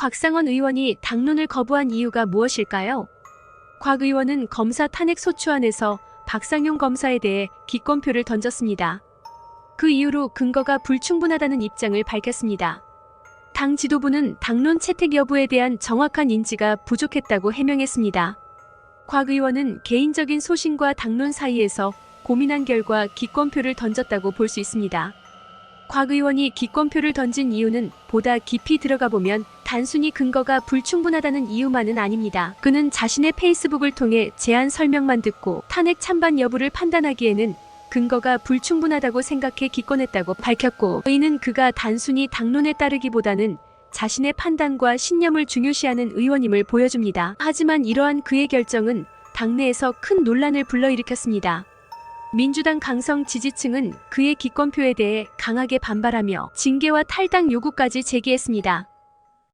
곽상원 의원이 당론을 거부한 이유가 무엇일까요? 곽 의원은 검사 탄핵 소추안에서 박상용 검사에 대해 기권표를 던졌습니다. 그 이유로 근거가 불충분하다는 입장을 밝혔습니다. 당 지도부는 당론 채택 여부에 대한 정확한 인지가 부족했다고 해명했습니다. 곽 의원은 개인적인 소신과 당론 사이에서 고민한 결과 기권표를 던졌다고 볼 수 있습니다. 곽 의원이 기권표를 던진 이유는 보다 깊이 들어가 보면 단순히 근거가 불충분하다는 이유만은 아닙니다. 그는 자신의 페이스북을 통해 제안 설명만 듣고 탄핵 찬반 여부를 판단하기에는 근거가 불충분하다고 생각해 기권했다고 밝혔고 이는 그가 단순히 당론에 따르기보다는 자신의 판단과 신념을 중요시하는 의원임을 보여줍니다. 하지만 이러한 그의 결정은 당내에서 큰 논란을 불러일으켰습니다. 민주당 강성 지지층은 그의 기권표에 대해 강하게 반발하며 징계와 탈당 요구까지 제기했습니다.